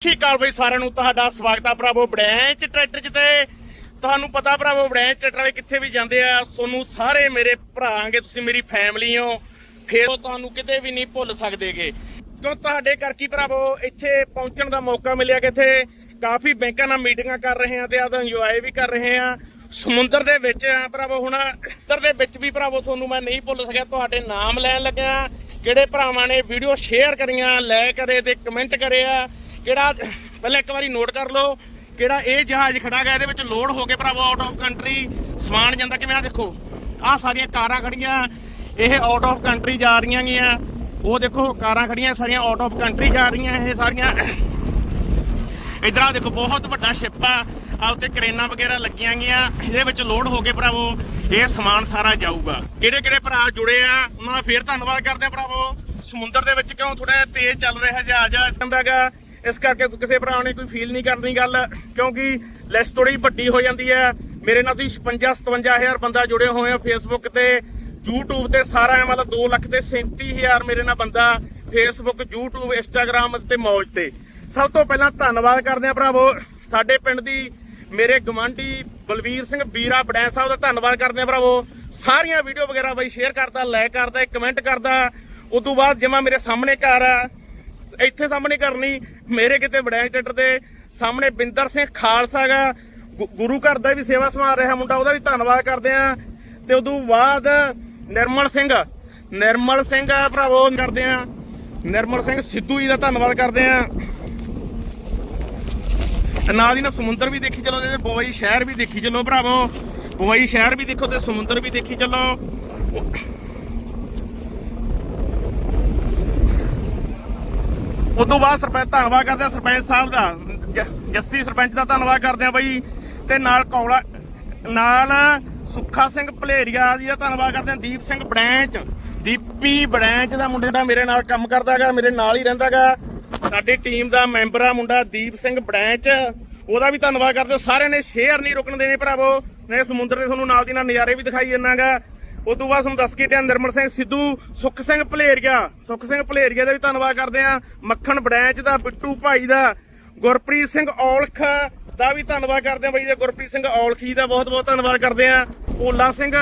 ਸਤਿ ਸ਼੍ਰੀ ਅਕਾਲ ਬਈ ਸਾਰਿਆਂ ਨੂੰ, ਤੁਹਾਡਾ ਸਵਾਗਤ ਆ ਭਰਾਵੋ ਬੜੈਂਚ ਟਰੈਕਟਰ 'ਚ ਤੇ ਤੁਹਾਨੂੰ ਪਤਾ ਭਰਾਵੋ ਬੜੈਂਚ ਟਰੈਕਟਰ ਵਾਲੇ ਕਿੱਥੇ ਵੀ ਜਾਂਦੇ ਆ, ਤੁਹਾਨੂੰ ਸਾਰੇ ਮੇਰੇ ਭਰਾਂਗੇ ਤੁਸੀਂ ਮੇਰੀ ਫੈਮਿਲੀ ਹੋ, ਫੇਰ ਉਹ ਤੁਹਾਨੂੰ ਕਿਤੇ ਵੀ ਨਹੀਂ ਭੁੱਲ ਸਕਦੇਗੇ। ਕਿਉਂ ਤੁਹਾਡੇ ਕਰਕੇ ਭਰਾਵੋ, ਇੱਥੇ ਪਹੁੰਚਣ ਦਾ ਮੌਕਾ ਮਿਲਿਆ ਕਿ ਕਾਫੀ ਬੈਂਕਾਂ ਨਾਲ ਮੀਟਿੰਗਾਂ ਕਰ ਰਹੇ ਆ ਤੇ ਆਦਾ ਇੰਜੋਏ ਵੀ ਕਰ ਰਹੇ ਆ। ਸਮੁੰਦਰ ਦੇ ਵਿੱਚ ਆ ਭਰਾਵੋ, ਹੁਣ ਇੱਧਰ ਦੇ ਵਿੱਚ ਵੀ ਭਰਾਵੋ ਤੁਹਾਨੂੰ ਮੈਂ ਨਹੀਂ ਭੁੱਲ ਸਕਿਆ, ਤੁਹਾਡੇ ਨਾਮ ਲੈਣ ਲੱਗਿਆ। ਕਿਹੜੇ ਭਰਾਵਾਂ ਨੇ ਵੀਡੀਓ ਸ਼ੇਅਰ ਕਰੀਆਂ ਲਾਇਕ ਕਰੇ ਤੇ ਕਮੈਂਟ ਕਰਿਆ ਕਿਹੜਾ, ਪਹਿਲਾਂ ਇੱਕ ਵਾਰੀ ਨੋਟ ਕਰ ਲਓ, ਕਿਹੜਾ ਇਹ ਜਹਾਜ਼ ਖੜਾ ਗਿਆ, ਇਹਦੇ ਵਿੱਚ ਲੋਡ ਹੋ ਕੇ ਭਰਾਵੋ ਆਊਟ ਆਫ ਕੰਟਰੀ ਸਮਾਨ ਜਾਂਦਾ ਕਿਵੇਂ ਆ ਦੇਖੋ, ਆਹ ਸਾਰੀਆਂ ਕਾਰਾਂ ਖੜੀਆਂ, ਇਹ ਆਊਟ ਆਫ ਕੰਟਰੀ ਜਾ ਰਹੀਆਂ ਗੀਆਂ, ਉਹ ਦੇਖੋ ਕਾਰਾਂ ਖੜੀਆਂ, ਸਾਰੀਆਂ ਆਊਟ ਆਫ ਕੰਟਰੀ ਜਾ ਰਹੀਆਂ, ਇਹ ਸਾਰੀਆਂ। ਇਧਰ ਆ ਦੇਖੋ, ਬਹੁਤ ਵੱਡਾ ਸ਼ਿਪ ਆ ਆ ਉੱਤੇ ਕਰੇਨਾਂ ਵਗੈਰਾ ਲੱਗੀਆਂ ਗਈਆਂ ਇਹਦੇ ਵਿੱਚ ਲੋਡ ਹੋ ਕੇ ਭਰਾਵੋ, ਇਹ ਸਮਾਨ ਸਾਰਾ ਜਾਊਗਾ। ਕਿਹੜੇ ਕਿਹੜੇ ਭਰਾ ਜੁੜੇ ਆ, ਉਹਨਾਂ ਦਾ ਫੇਰ ਧੰਨਵਾਦ ਕਰਦੇ ਆ ਭਰਾਵੋ। ਸਮੁੰਦਰ ਦੇ ਵਿੱਚ ਕਿਉਂ ਥੋੜਾ ਤੇਜ਼ ਚੱਲ ਰਿਹਾ ਜਹਾਜ਼, ਇਸ ਕੰਦਾਗਾ ਇਸ ਕਰਕੇ ਕਿਸੇ ਭਰਾ ਨੇ ਕੋਈ ਫੀਲ ਨਹੀਂ ਕਰਨੀ ਗੱਲ, ਕਿਉਂਕਿ ਲਿਸਟ ਥੋੜੀ ਵੱਡੀ ਹੋ ਜਾਂਦੀ ਹੈ। ਮੇਰੇ ਨਾਲ ਤੁਸੀਂ 56 57000 ਬੰਦਾ ਜੁੜੇ ਹੋਏ ਆ ਫੇਸਬੁੱਕ ਤੇ, YouTube ਤੇ ਸਾਰਾ ਮਤਲਬ 2 ਲੱਖ ਤੇ 37000 ਮੇਰੇ ਨਾਲ ਬੰਦਾ ਫੇਸਬੁੱਕ YouTube, Instagram ਤੇ ਮੌਜ ਤੇ। ਸਭ ਤੋਂ ਪਹਿਲਾਂ ਧੰਨਵਾਦ ਕਰਦੇ ਆ ਭਰਾਵੋ, ਸਾਡੇ ਪਿੰਡ ਦੀ ਮੇਰੇ ਗਵਾਂਢੀ ਬਲਵੀਰ ਸਿੰਘ ਬੀਰਾ ਬੜੈਂ ਸਾਹਿਬ ਦਾ ਧੰਨਵਾਦ ਕਰਦੇ ਆ ਭਰਾਵੋ। ਸਾਰੀਆਂ ਵੀਡੀਓ ਵਗੈਰਾ ਬਾਈ ਸ਼ੇਅਰ ਕਰਦਾ ਲਾਈਕ ਕਰਦਾ ਕਮੈਂਟ ਕਰਦਾ। ਉਸ ਤੋਂ ਬਾਅਦ ਜਿਵੇਂ ਮੇਰੇ ਸਾਹਮਣੇ ਘਰ ਆ। ਇੱਥੇ ਸਾਹਮਣੇ ਘਰ ਨਹੀਂ ਮੇਰੇ ਕਿਤੇ ਬੜੈਂ ਟੱਟਰ ਦੇ ਸਾਹਮਣੇ ਬਿੰਦਰ ਸਿੰਘ ਖਾਲਸਾ ਗਾ ਗੁ- ਗੁਰੂ ਘਰ ਦਾ ਵੀ ਸੇਵਾ ਸੰਭਾਲ ਰਿਹਾ ਮੁੰਡਾ, ਉਹਦਾ ਵੀ ਧੰਨਵਾਦ ਕਰਦੇ ਆ ਤੇ ਉਦੋਂ ਬਾਅਦ ਨਿਰਮਲ ਸਿੰਘ ਨਿਰਮਲ ਸਿੰਘ ਭਰਾਵੋ ਕਰਦੇ ਆ ਨਿਰਮਲ ਸਿੰਘ ਸਿੱਧੂ ਜੀ ਦਾ ਧੰਨਵਾਦ ਕਰਦੇ ਆ ਨਾਲ ਹੀ ਨਾ ਸਮੁੰਦਰ ਵੀ ਦੇਖੀ ਚਲੋ, ਤੇ ਬੋਈ ਸ਼ਹਿਰ ਵੀ ਦੇਖੀ ਚਲੋ ਭਰਾਵੋ। ਬੋਈ ਸ਼ਹਿਰ ਵੀ ਦੇਖੋ ਤੇ ਸਮੁੰਦਰ ਵੀ ਦੇਖੀ ਚਲੋ। ਉਦੋਂ ਬਾਅਦ ਸਰਪੰਚ ਧੰਨਵਾਦ ਕਰਦੇ ਆ, ਸਰਪੰਚ ਸਾਹਿਬ ਦਾ। ਜ- ਜੱਸੀ ਸਰਪੰਚ ਦਾ ਧੰਨਵਾਦ ਕਰਦੇ ਆ ਬਈ। ਤੇ ਨਾਲ ਕੌਲਾ, ਨਾਲ ਸੁੱਖਾ ਸਿੰਘ ਭਲੇਰੀਆ ਜੀ ਦਾ ਧੰਨਵਾਦ ਕਰਦੇ ਆ, ਦੀਪ ਸਿੰਘ ਬੜੈਂਚ। ਦੀਪੀ ਬੜੈਂਚ ਦਾ ਮੁੰਡੇ ਦਾ ਮੇਰੇ ਨਾਲ ਕੰਮ ਕਰਦਾਗਾ ਮੇਰੇ ਨਾਲ ਹੀ ਰਹਿੰਦਾਗਾ ਸਾਡੀ ਟੀਮ ਦਾ ਮੈਂਬਰ ਆ ਮੁੰਡਾ ਦੀਪ ਸਿੰਘ ਬੜੈਂਚ। ਉਹਦਾ ਵੀ ਧੰਨਵਾਦ ਕਰਦੇ ਆ। ਸਾਰਿਆਂ ਨੇ ਸ਼ੇਅਰ ਨਹੀਂ ਰੁਕਣ ਦੇਣੇ ਭਰਾਵੋ। ਨੇ ਸਮੁੰਦਰ ਦੇ ਤੁਹਾਨੂੰ ਨਾਲ ਦੀ ਨਾਲ ਨਜ਼ਾਰੇ ਵੀ ਦਿਖਾਈ ਜੰਨਾਗਾ ਉਸ ਤੋਂ ਬਾਅਦ ਤੁਹਾਨੂੰ ਦੱਸ ਕੇ ਟਿਆ ਨਿਰਮਲ ਸਿੰਘ ਸਿੱਧੂ, ਸੁੱਖ ਸਿੰਘ ਭਲੇਰੀਆ ਸੁੱਖ ਸਿੰਘ ਭਲੇਰੀਆ ਦਾ ਵੀ ਧੰਨਵਾਦ ਕਰਦੇ ਆ ਮੱਖਣ ਬੜੈਂਚ ਦਾ, ਬਿੱਟੂ ਭਾਈ ਦਾ, ਗੁਰਪ੍ਰੀਤ ਸਿੰਘ ਔਲਖ ਦਾ ਵੀ ਧੰਨਵਾਦ ਕਰਦੇ ਆ ਬਾਈ ਜੀ ਗੁਰਪ੍ਰੀਤ ਸਿੰਘ ਔਲਖ ਜੀ ਦਾ ਬਹੁਤ ਬਹੁਤ ਧੰਨਵਾਦ ਕਰਦੇ ਆ ਭੋਲਾ ਸਿੰਘ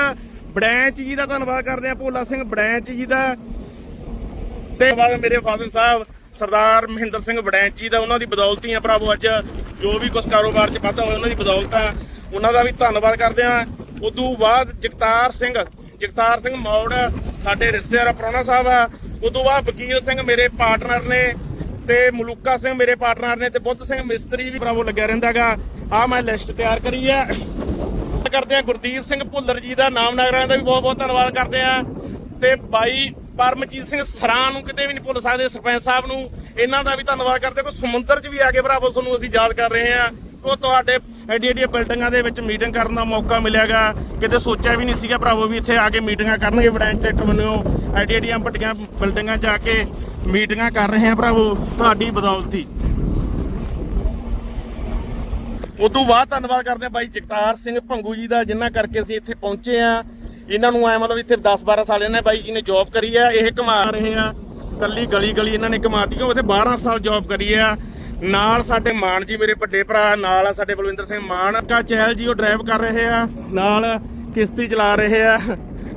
ਬੜੈਂਚ ਜੀ ਦਾ ਧੰਨਵਾਦ ਕਰਦੇ ਆ ਭੋਲਾ ਸਿੰਘ ਬੜੈਂਚ ਜੀ ਦਾ। ਤੇ ਬਾਅਦ ਮੇਰੇ ਫਾਦਰ ਸਾਹਿਬ ਸਰਦਾਰ ਮਹਿੰਦਰ ਸਿੰਘ ਵੜੈਂਚ ਜੀ ਦਾ, ਉਹਨਾਂ ਦੀ ਬਦੌਲਤ ਹੀ ਆ ਭਰਾਵੋ ਅੱਜ ਜੋ ਵੀ ਕੁਝ ਕਾਰੋਬਾਰ 'ਚ ਵਾਧਾ ਹੋਇਆ, ਉਹਨਾਂ ਦੀ ਬਦੌਲਤ ਆ। ਉਹਨਾਂ ਦਾ ਵੀ ਧੰਨਵਾਦ ਕਰਦੇ ਆ ਉਦੋਂ ਬਾਅਦ ਜਗਤਾਰ ਸਿੰਘ ਜਗਤਾਰ ਸਿੰਘ ਮੌੜ, ਸਾਡੇ ਰਿਸ਼ਤੇਦਾਰ ਪ੍ਰਾਹੁਣਾ ਸਾਹਿਬ ਆ। ਉਦੋਂ ਬਾਅਦ ਵਕੀਲ ਸਿੰਘ ਮੇਰੇ ਪਾਰਟਨਰ ਨੇ ਤੇ ਮਲੂਕਾ ਸਿੰਘ ਮੇਰੇ ਪਾਰਟਨਰ ਨੇ ਤੇ ਬੁੱਧ ਸਿੰਘ ਮਿਸਤਰੀ ਵੀ ਭਰਾਵੋ ਲੱਗਿਆ ਰਹਿੰਦਾਗਾ ਆ ਮੈਂ ਲਿਸਟ ਤਿਆਰ ਕਰੀ ਆ। ਕਰਦੇ ਆ ਗੁਰਦੀਪ ਸਿੰਘ ਭੁੱਲਰ ਜੀ ਦਾ ਨਾਮ ਨਗਰਾਂ ਦਾ ਵੀ ਬਹੁਤ ਬਹੁਤ ਧੰਨਵਾਦ ਕਰਦੇ ਆ। ਤੇ ਬਾਈ ਪਰਮਜੀਤ ਸਿੰਘ ਸਰਾਂ ਨੂੰ ਕਿਤੇ ਵੀ ਨਹੀਂ ਭੁੱਲ ਸਕਦੇ ਸਰਪੰਚ ਸਾਹਿਬ ਨੂੰ। ਇਹਨਾਂ ਦਾ ਵੀ ਧੰਨਵਾਦ ਕਰਦੇ ਕੋ ਸਮੁੰਦਰ 'ਚ ਵੀ ਆ ਕੇ ਭਰਾਵੋ ਤੁਹਾਨੂੰ ਅਸੀਂ ਯਾਦ ਕਰ ਰਹੇ ਆ। ਕੋ ਤੁਹਾਡੇ ਐਡੀ ਐਡੀਆਂ ਬਿਲਡਿੰਗਾਂ ਦੇ ਵਿੱਚ ਮੀਟਿੰਗ ਕਰਨ ਦਾ ਮੌਕਾ ਮਿਲਿਆਗਾ। ਕਿਤੇ ਸੋਚਿਆ ਵੀ ਨਹੀਂ ਸੀਗਾ ਭਰਾਵੋ ਵੀ ਇੱਥੇ ਆ ਕੇ ਮੀਟਿੰਗਾਂ ਕਰਨਗੇ ਬੜੈਂਚ ਟਰੈਕਟਰ ਬੰਨਿਓ ਐਡੀ ਐਡੀਆਂ ਵੱਡੀਆਂ ਬਿਲਡਿੰਗਾਂ 'ਚ ਕੇ ਮੀਟਿੰਗਾਂ ਕਰ ਰਹੇ ਆ ਭਰਾਵੋ, ਤੁਹਾਡੀ ਬਦੌਲਤ। ਹੀ ਉਦੋਂ ਬਾਅਦ ਧੰਨਵਾਦ ਕਰਦੇ ਆ ਬਾਈ ਜਗਤਾਰ ਸਿੰਘ ਭੰਗੂ ਜੀ ਦਾ, ਜਿਨ੍ਹਾਂ ਕਰਕੇ ਅਸੀਂ ਇੱਥੇ ਪਹੁੰਚੇ ਆ। ਇਹਨਾਂ ਨੂੰ ਐ ਮਤਲਬ ਇੱਥੇ 10 12 ਸਾਲ ਇਹਨਾਂ ਬਾਈ ਜੀ ਨੇ ਜੌਬ ਕਰੀ ਆ, ਇਹ ਕਮਾ ਰਹੇ ਆ। ਕੱਲੀ ਗਲੀ ਗਲੀ ਇਹਨਾਂ ਨੇ ਕਮਾਤੀ ਕਿਉਂ ਇੱਥੇ 12 ਸਾਲ ਜੌਬ ਕਰੀ ਆ। ਨਾਲ ਸਾਡੇ ਮਾਨ ਜੀ ਮੇਰੇ ਵੱਡੇ ਭਰਾ, ਨਾਲ ਆ ਸਾਡੇ ਬਲਵਿੰਦਰ ਸਿੰਘ ਮਾਨ। ਕਾ ਚਹਿਲ ਜੀ ਉਹ ਡਰਾਈਵ ਕਰ ਰਹੇ ਆ, ਨਾਲ ਕਿਸ਼ਤੀ ਚਲਾ ਰਹੇ ਆ।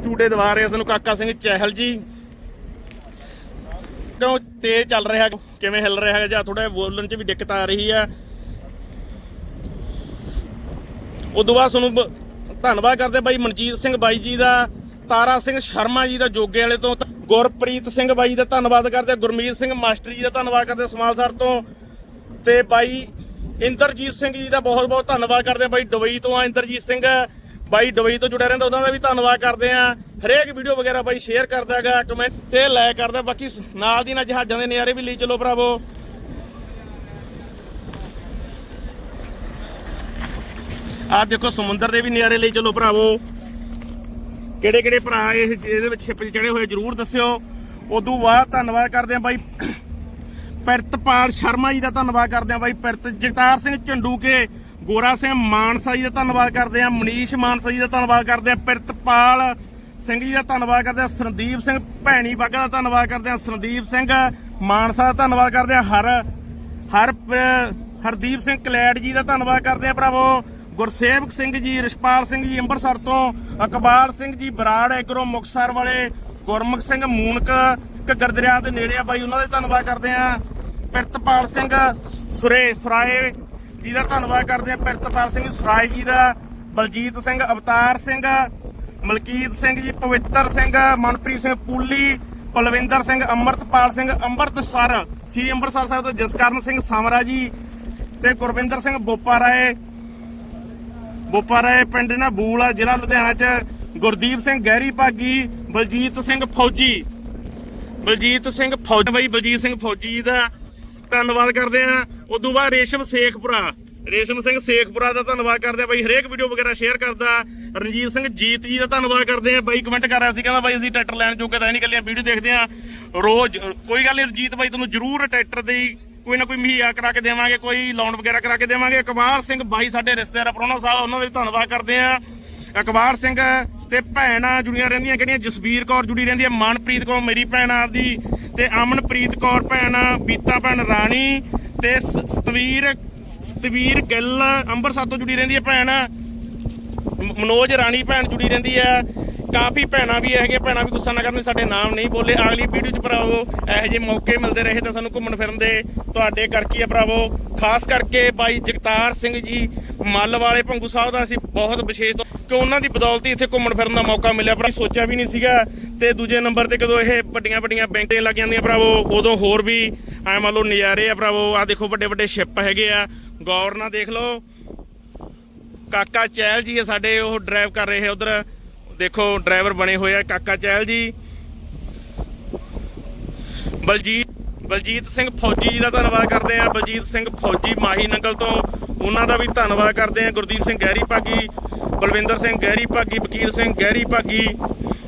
ਝੂਟੇ ਦਵਾ ਰਹੇ ਸਾਨੂੰ ਕਾਕਾ ਸਿੰਘ ਚਹਿਲ ਜੀ। ਕਿਉਂ ਤੇਜ਼ ਚੱਲ ਰਿਹਾ, ਕਿਵੇਂ ਹਿੱਲ ਰਿਹਾ ਹੈ ਜਾਂ ਥੋੜਾ ਬੋਲਣ 'ਚ ਵੀ ਦਿੱਕਤ ਆ ਰਹੀ ਆ। ਉਦੋਂ ਬਾਅਦ ਤੁਹਾਨੂੰ ਧੰਨਵਾਦ ਕਰਦੇ ਬਾਈ ਮਨਜੀਤ ਸਿੰਘ ਬਾਈ ਜੀ ਦਾ, ਤਾਰਾ ਸਿੰਘ ਸ਼ਰਮਾ ਜੀ ਦਾ ਜੋਗੇ ਵਾਲੇ ਤੋਂ, ਗੁਰਪ੍ਰੀਤ ਸਿੰਘ ਬਾਈ ਦਾ ਧੰਨਵਾਦ ਕਰਦੇ, ਗੁਰਮੀਤ ਸਿੰਘ ਮਾਸਟਰ ਜੀ ਦਾ ਧੰਨਵਾਦ ਕਰਦੇ ਸਮਾਲਸਰ ਤੋਂ। ਤੇ ਬਾਈ ਇੰਦਰਜੀਤ ਸਿੰਘ ਜੀ ਦਾ ਬਹੁਤ ਬਹੁਤ ਧੰਨਵਾਦ ਕਰਦੇ ਬਾਈ ਦੁਬਈ ਤੋਂ ਆ ਇੰਦਰਜੀਤ ਸਿੰਘ। ਬਾਈ ਦੁਬਈ ਤੋਂ ਜੁੜਿਆ ਰਹਿੰਦਾ, ਉਹਨਾਂ ਦਾ ਵੀ ਧੰਨਵਾਦ ਕਰਦੇ ਆ ਹਰੇਕ ਵੀਡੀਓ ਵਗੈਰਾ ਬਾਈ ਸ਼ੇਅਰ ਕਰਦਾ ਹੈਗਾ ਕਮੈਂਟ ਤੇ ਲਾਇਕ ਕਰਦਾ। ਬਾਕੀ ਨਾਲ ਦੀ ਨਾਲ ਜਹਾਜ਼ਾਂ ਦੇ ਨਜ਼ਾਰੇ ਵੀ ਲਈ ਚਲੋ ਭਰਾਵੋ। ਆਹ ਦੇਖੋ, ਸਮੁੰਦਰ ਦੇ ਵੀ ਨਜ਼ਾਰੇ ਲਈ ਚਲੋ ਭਰਾਵੋ। ਕਿਹੜੇ ਕਿਹੜੇ ਭਰਾ ਇਸ ਇਹਦੇ ਵਿੱਚ ਛਿਪ ਚੜੇ ਹੋਏ ਜਰੂਰ ਦੱਸਿਓ। ਉਦੋਂ ਬਾਅਦ ਧੰਨਵਾਦ ਕਰਦੇ ਆ ਬਾਈ ਪਿਰਤਪਾਲ ਸ਼ਰਮਾ ਜੀ ਦਾ ਧੰਨਵਾਦ ਕਰਦੇ ਆ ਬਾਈ ਪਿਰਤ, ਜਗਤਾਰ ਸਿੰਘ ਝੰਡੂਕੇ, ਗੋਰਾ ਸਿੰਘ ਮਾਨਸਾ ਜੀ ਦਾ ਧੰਨਵਾਦ ਕਰਦੇ ਆ ਮਨੀਸ਼ ਮਾਨਸਾ ਜੀ ਦਾ ਧੰਨਵਾਦ ਕਰਦੇ ਆ ਪਿਰਤਪਾਲ ਸਿੰਘ ਜੀ ਦਾ ਧੰਨਵਾਦ ਕਰਦੇ ਆ ਸੰਦੀਪ ਸਿੰਘ ਭੈਣੀ ਬਾਗਾ ਦਾ ਧੰਨਵਾਦ ਕਰਦੇ ਆ ਸੰਦੀਪ ਸਿੰਘ ਮਾਨਸਾ ਦਾ ਧੰਨਵਾਦ ਕਰਦੇ ਆ ਹਰ ਹਰ ਹਰਦੀਪ ਸਿੰਘ ਕਲੈੜ ਜੀ ਦਾ ਧੰਨਵਾਦ ਕਰਦੇ ਆ ਭਰਾਵੋ, ਗੁਰਸੇਵਕ ਸਿੰਘ ਜੀ, ਰਿਸ਼ਪਾਲ ਸਿੰਘ ਜੀ ਅੰਮ੍ਰਿਤਸਰ ਤੋਂ, ਅਕਬਾਲ ਸਿੰਘ ਜੀ, ਬਰਾੜ ਐਗਰੋ ਮੁਕਸਰ ਵਾਲੇ, ਗੁਰਮੁਖ ਸਿੰਘ ਮੂਨਕ ਘੱਗਰ ਦਰਿਆ ਦੇ ਨੇੜੇ ਆ ਬਾਈ, ਉਹਨਾਂ ਦਾ ਧੰਨਵਾਦ ਕਰਦੇ ਆ ਪਿਰਤਪਾਲ ਸਿੰਘ ਸੁਰੇ ਸਰਾਏ ਜੀ ਦਾ ਧੰਨਵਾਦ ਕਰਦੇ ਆ ਪਿਰਤਪਾਲ ਸਿੰਘ ਸਰਾਏ ਜੀ ਦਾ, ਬਲਜੀਤ ਸਿੰਘ, ਅਵਤਾਰ ਸਿੰਘ, ਮਲਕੀਤ ਸਿੰਘ ਜੀ, ਪਵਿੱਤਰ ਸਿੰਘ, ਮਨਪ੍ਰੀਤ ਸਿੰਘ ਪੂਲੀ ਪਲਵਿੰਦਰ ਸਿੰਘ, ਅਮਰਤਪਾਲ ਸਿੰਘ, ਅੰਮ੍ਰਿਤਸਰ, ਸ੍ਰੀ ਅੰਮ੍ਰਿਤਸਰ ਸਾਹਿਬ ਤੋਂ ਜਸਕਰਨ ਸਿੰਘ ਸਮਰਾ ਜੀ ਤੇ ਗੁਰਵਿੰਦਰ ਸਿੰਘ ਬੋਪਾ ਰਾਏ। ਬੋਪਾ ਰਾਏ ਪਿੰਡ ਨਾ ਬੂਲ ਆ, ਜ਼ਿਲ੍ਹਾ ਲੁਧਿਆਣਾ ਚ। ਗੁਰਦੀਪ ਸਿੰਘ ਗਹਿਰੀ ਭਾਗੀ, ਬਲਜੀਤ ਸਿੰਘ ਫੌਜੀ। ਬਲਜੀਤ ਸਿੰਘ ਫੌਜੀ ਬਾਈ ਬਲਜੀਤ ਸਿੰਘ ਫੌਜੀ ਜੀ ਦਾ ਧੰਨਵਾਦ ਕਰਦੇ ਆ ਉਦੋਂ ਬਾਅਦ ਰੇਸ਼ਮ ਸੇਖਪੁਰਾ, ਰੇਸ਼ਮ ਸਿੰਘ ਸੇਖਪੁਰਾ ਦਾ ਧੰਨਵਾਦ ਕਰਦੇ ਆ ਬਾਈ, ਹਰੇਕ ਵੀਡੀਓ ਵਗੈਰਾ ਸ਼ੇਅਰ ਕਰਦਾ। ਰਣਜੀਤ ਸਿੰਘ ਜੀਤ ਜੀ ਦਾ ਧੰਨਵਾਦ ਕਰਦੇ ਆ ਬਾਈ ਕਮੈਂਟ ਕਰ ਰਿਹਾ ਸੀ, ਕਹਿੰਦਾ ਬਾਈ, ਅਸੀਂ ਟਰੈਕਟਰ ਲੈਣ ਜੋਗੇ ਤਾਂ ਨਹੀਂ ਕੱਲੀਆਂ ਵੀਡੀਓ ਦੇਖਦੇ ਆ ਰੋਜ਼, ਕੋਈ ਗੱਲ ਨਹੀਂ ਰਣਜੀਤ ਬਾਈ, ਤੁਹਾਨੂੰ ਜ਼ਰੂਰ ਟਰੈਕਟਰ ਦੀ ਕੋਈ ਨਾ ਕੋਈ ਮੁਹੱਈਆ ਕਰਾ ਕੇ ਦੇਵਾਂਗੇ, ਕੋਈ ਲੋਨ ਵਗੈਰਾ ਕਰਾ ਕੇ ਦੇਵਾਂਗੇ। ਇਕਬਾਲ ਸਿੰਘ ਬਾਈ, ਸਾਡੇ ਰਿਸ਼ਤੇਦਾਰ ਪ੍ਰਾਹੁਣਾ ਸਾਹਿਬ, ਉਹਨਾਂ ਦਾ ਵੀ ਧੰਨਵਾਦ ਕਰਦੇ ਆ ਇਕਬਾਲ ਸਿੰਘ ਤੇ ਭੈਣਾਂ ਜੁੜੀਆਂ ਰਹਿੰਦੀਆਂ ਕਿਹੜੀਆਂ? ਜਸਵੀਰ ਕੌਰ ਜੁੜੀ ਰਹਿੰਦੀ ਹੈ, ਮਨਪ੍ਰੀਤ ਕੌਰ, ਮੇਰੀ ਭੈਣ ਆਪਦੀ, ਤੇ ਅਮਨਪ੍ਰੀਤ ਕੌਰ ਭੈਣ, ਬੀਤਾ ਭੈਣ ਰਾਣੀ, ਤੇ ਸਤਵੀਰ ਸਤਵੀਰ ਗਿੱਲ ਅੰਮ੍ਰਿਤਸਰ ਤੋਂ ਜੁੜੀ ਰਹਿੰਦੀ ਹੈ ਭੈਣ। ਮਨੋਜ ਰਾਣੀ ਭੈਣ ਜੁੜੀ ਰਹਿੰਦੀ ਹੈ। ਕਾਫੀ ਭੈਣਾਂ ਵੀ ਹੈਗੇ ਭੈਣਾਂ ਵੀ ਗੁੱਸਾ ਨਾ ਕਰਨ, ਸਾਡੇ ਨਾਮ ਨਹੀਂ ਬੋਲੇ। ਅਗਲੀ ਵੀਡੀਓ ਚ ਭਰਾਵੋ, ਇਹੋ ਜਿਹੇ ਮੌਕੇ ਮਿਲਦੇ ਰਹੇ ਤਾਂ ਸਾਨੂੰ ਘੁੰਮਣ ਫਿਰਨ ਦੇ ਤੁਹਾਡੇ ਕਰਕੇ ਆ ਭਰਾਵੋ। ਖਾਸ ਕਰਕੇ ਬਾਈ ਜਗਤਾਰ ਸਿੰਘ ਜੀ, ਮੱਲ ਵਾਲੇ ਭੰਗੂ ਸਾਹਿਬ ਦਾ ਅਸੀਂ ਬਹੁਤ ਵਿਸ਼ੇਸ਼ ਕਿ ਉਹਨਾਂ ਦੀ ਬਦੌਲਤ ਹੀ ਇੱਥੇ ਘੁੰਮਣ ਫਿਰਨ ਦਾ ਮੌਕਾ ਮਿਲਿਆ। ਪਰ ਅਸੀਂ ਸੋਚਿਆ ਵੀ ਨਹੀਂ ਸੀਗਾ ਤੇ ਦੂਜੇ ਨੰਬਰ ਤੇ ਕਦੋਂ ਇਹ ਵੱਡੀਆਂ ਵੱਡੀਆਂ ਬੈਂਕਾਂ ਲੱਗ ਜਾਂਦੀਆਂ। ਭਰਾਵੋ ਉਦੋਂ ਹੋਰ ਵੀ ਐ ਮੰਨ ਲਓ ਨਜ਼ਾਰੇ ਆ। ਭਰਾਵੋ ਆ ਦੇਖੋ, ਵੱਡੇ ਵੱਡੇ ਸ਼ਿਪ ਹੈਗੇ ਆ। ਗੌਰ ਨਾਲ ਦੇਖ ਲਓ। ਕਾਕਾ ਚਹਿਲ ਜੀ ਆ ਸਾਡੇ, ਉਹ ਡਰਾਈਵ ਕਰ ਰਹੇ ਉਧਰ। ਦੇਖੋ ਡਰਾਈਵਰ ਬਣੇ ਹੋਏ ਆ ਕਾਕਾ ਚਹਿਲ ਜੀ। ਬਲਜੀਤ ਬਲਜੀਤ ਸਿੰਘ ਫੌਜੀ ਜੀ ਦਾ ਧੰਨਵਾਦ ਕਰਦੇ ਆ। ਬਲਜੀਤ ਸਿੰਘ ਫੌਜੀ ਮਾਹੀ ਨੰਗਲ ਤੋਂ ਉਹਨਾਂ ਦਾ ਵੀ ਧੰਨਵਾਦ ਕਰਦੇ ਆ। ਗੁਰਦੀਪ ਸਿੰਘ ਗਹਿਰੀ ਭਾਗੀ ਬਲਵਿੰਦਰ ਸਿੰਘ, ਗਹਿਰੀ ਭਾਗੀ, ਵਕੀਲ ਸਿੰਘ, ਗਹਿਰੀ ਭਾਗੀ,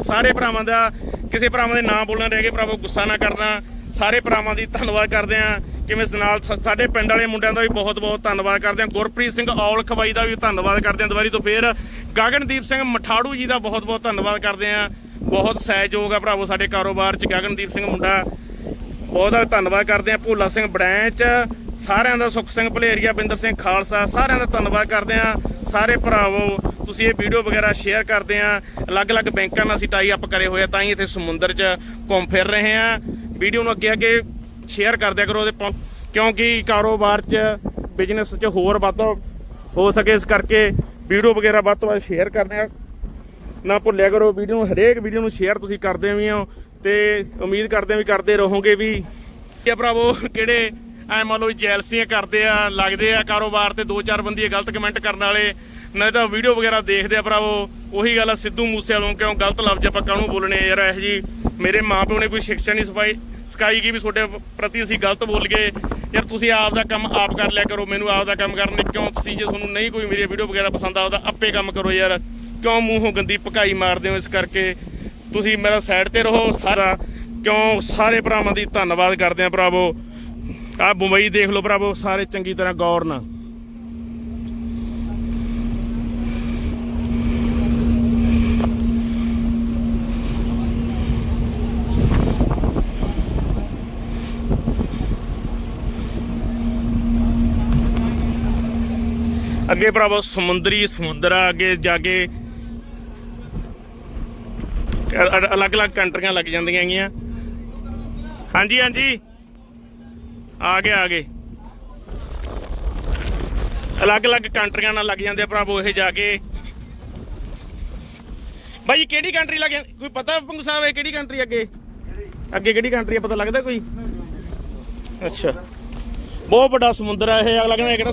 ਸਾਰੇ ਭਰਾਵਾਂ ਦਾ, ਕਿਸੇ ਭਰਾਵਾਂ ਦੇ ਨਾਮ ਬੋਲਣ ਰਹਿ ਗਏ, ਭਰਾਵੋ, ਗੁੱਸਾ ਨਾ ਕਰਨਾ। ਸਾਰੇ ਭਰਾਵਾਂ ਦੀ ਧੰਨਵਾਦ ਕਰਦੇ ਆ ਕਿਵੇਂ ਨਾਲ ਸਾਡੇ ਪਿੰਡ ਵਾਲੇ ਮੁੰਡਿਆਂ ਦਾ ਵੀ ਬਹੁਤ ਬਹੁਤ ਧੰਨਵਾਦ ਕਰਦੇ ਆ ਗੁਰਪ੍ਰੀਤ ਸਿੰਘ ਔਲਖ ਬਾਈ ਦਾ ਵੀ ਧੰਨਵਾਦ ਕਰਦੇ ਆ ਦੁਬਾਰੀ ਤੋਂ ਫੇਰ ਗਗਨਦੀਪ ਸਿੰਘ ਮਠਾੜੂ ਜੀ ਦਾ ਬਹੁਤ ਬਹੁਤ ਧੰਨਵਾਦ ਕਰਦੇ ਆ ਬਹੁਤ ਸਹਿਯੋਗ ਆ ਭਰਾਵੋ, ਸਾਡੇ ਕਾਰੋਬਾਰ 'ਚ ਗਗਨਦੀਪ ਸਿੰਘ ਮੁੰਡਾ। ਬਹੁਤ ਧੰਨਵਾਦ ਕਰਦੇ ਆ ਭੋਲਾ ਸਿੰਘ ਬੜੈਂਚ, ਸਾਰਿਆਂ ਦਾ ਸੁਖ ਸਿੰਘ ਭਲੇਰੀਆ, ਬਿੰਦਰ ਸਿੰਘ ਖਾਲਸਾ, ਸਾਰਿਆਂ ਦਾ ਧੰਨਵਾਦ ਕਰਦੇ ਆ ਸਾਰੇ ਭਰਾਵੋ ਤੁਸੀਂ ਇਹ ਵੀਡੀਓ ਵਗੈਰਾ ਸ਼ੇਅਰ ਕਰਦੇ ਆ, ਅਲੱਗ-ਅਲੱਗ ਬੈਂਕਾਂ ਨਾਲ ਅਸੀਂ ਟਾਈ ਅਪ ਕਰੇ ਹੋਏ ਆ, ਤਾਂ ਹੀ ਇੱਥੇ ਸਮੁੰਦਰ 'ਚ ਘੁੰਮ ਫਿਰ ਰਹੇ ਆ। ਵੀਡੀਓ ਨੂੰ ਅੱਗੇ ਅੱਗੇ ਸ਼ੇਅਰ ਕਰਦਿਆ ਕਰੋ ਉਹਦੇ ਪਹੁੰ- ਕਿਉਂਕਿ ਕਾਰੋਬਾਰ 'ਚ ਬਿਜ਼ਨਸ 'ਚ ਹੋਰ ਵੱਧ ਹੋ ਸਕੇ, ਇਸ ਕਰਕੇ ਵੀਡੀਓ ਵਗੈਰਾ ਵੱਧ ਤੋਂ ਵੱਧ ਸ਼ੇਅਰ ਕਰਨੇ ਆ। ਨਾ ਭੁੱਲਿਆ ਕਰੋ, ਵੀਡੀਓ ਨੂੰ ਹਰੇਕ ਵੀਡੀਓ ਨੂੰ ਸ਼ੇਅਰ ਤੁਸੀਂ ਕਰਦੇ ਵੀ ਹੋ ਤੇ ਉਮੀਦ ਕਰਦੇ ਵੀ ਕਰਦੇ ਰਹੋਗੇ ਵੀ। ਇਹ ਭਰਾਵੋ, ਕਿਹੜੇ, ਐ ਮੰਨ ਲਓ ਜੈਲਸੀਆਂ ਕਰਦੇ ਆ, ਲੱਗਦੇ ਆ ਕਾਰੋਬਾਰ ਤੇ ਦੋ ਚਾਰ ਬੰਦੇ ਗਲਤ ਕਮੈਂਟ ਕਰਨ ਵਾਲੇ ਨਹੀਂ ਤਾਂ ਵੀਡੀਓ ਵਗੈਰਾ ਦੇਖਦੇ ਆ ਭਰਾਵੋ। ਉਹੀ ਗੱਲ ਆ ਸਿੱਧੂ ਮੂਸੇ ਵਾਲੋਂ ਕਿਉਂ ਗਲਤ ਲਫ਼ਜ਼ ਆਪਾਂ ਕਾਹਨੂੰ ਬੋਲਣੇ ਯਾਰ ਇਹ ਜੀ ਮੇਰੇ ਮਾਪਿਓ ਨੇ ਕੋਈ ਸਿੱਖਿਆ ਨਹੀਂ ਸਫ਼ਾਈ ਸਕਾਈ ਕੀ ਵੀ ਤੁਹਾਡੇ ਪ੍ਰਤੀ ਅਸੀਂ ਗਲਤ ਬੋਲ ਗਏ? ਯਾਰ ਤੁਸੀਂ ਆਪ ਦਾ ਕੰਮ ਆਪ ਕਰ ਲਿਆ ਕਰੋ, ਮੈਨੂੰ ਆਪ ਦਾ ਕੰਮ ਕਰਨ ਦੇ ਕਿਉਂ ਤੁਸੀਂ? ਜੇ ਤੁਹਾਨੂੰ ਨਹੀਂ ਕੋਈ ਮੇਰੀ ਵੀਡੀਓ ਵਗੈਰਾ ਪਸੰਦ ਆਉਂਦਾ, ਆਪੇ ਕੰਮ ਕਰੋ ਯਾਰ। ਕਿਉਂ ਮੂੰਹੋਂ ਗੰਦੀ ਭਕਾਈ ਮਾਰਦੇ ਹੋ ਇਸ ਕਰਕੇ? ਤੁਸੀਂ ਮੇਰਾ ਸਾਈਡ ਤੇ ਰਹੋ ਸਾਰਾ। ਕਿਉਂ ਸਾਰੇ ਭਰਾਵਾਂ ਦੀ ਧੰਨਵਾਦ ਕਰਦੇ ਆ ਭਰਾਵੋ। ਆ ਮੁੰਬਈ ਦੇਖ ਲਓ ਭਰਾਵੋ, ਸਾਰੇ ਚੰਗੀ ਤਰ੍ਹਾਂ ਗੌਰ ਨਾਲ। ਅੱਗੇ ਭਰਾਵੋ, ਸਮੁੰਦਰੀ ਸਮੁੰਦਰ ਆ ਅੱਗੇ ਜਾ ਕੇ ਅਲੱਗ-ਅਲੱਗ ਕੰਟਰੀਆਂ ਲੱਗ ਜਾਂਦੀਆਂ ਹੈਗੀਆਂ। ਹਾਂਜੀ ਹਾਂਜੀ। ਆ ਗਏ ਆ ਗਏ। ਅਲੱਗ-ਅਲੱਗ ਕੰਟਰੀਆਂ ਨਾਲ ਲੱਗ ਜਾਂਦੇ ਆ ਭਰਾਵੋ, ਇਹ ਜਾ ਕੇ। ਬਾਈ, ਕਿਹੜੀ ਕੰਟਰੀ ਲੱਗ ਜਾਂਦੀ? ਕੋਈ ਪਤਾ ਪੰਗੂ ਸਾਹਿਬ, ਇਹ ਕਿਹੜੀ ਕੰਟਰੀ ਅੱਗੇ? ਅੱਗੇ ਕਿਹੜੀ ਕੰਟਰੀ ਆ, ਪਤਾ ਲੱਗਦਾ ਕੋਈ? ਅੱਛਾ। ਬਹੁਤ ਵੱਡਾ ਸਮੁੰਦਰ ਆ ਇਹ, ਅਗਲਾ ਕਹਿੰਦਾ ਇਹ ਕਿਹੜਾ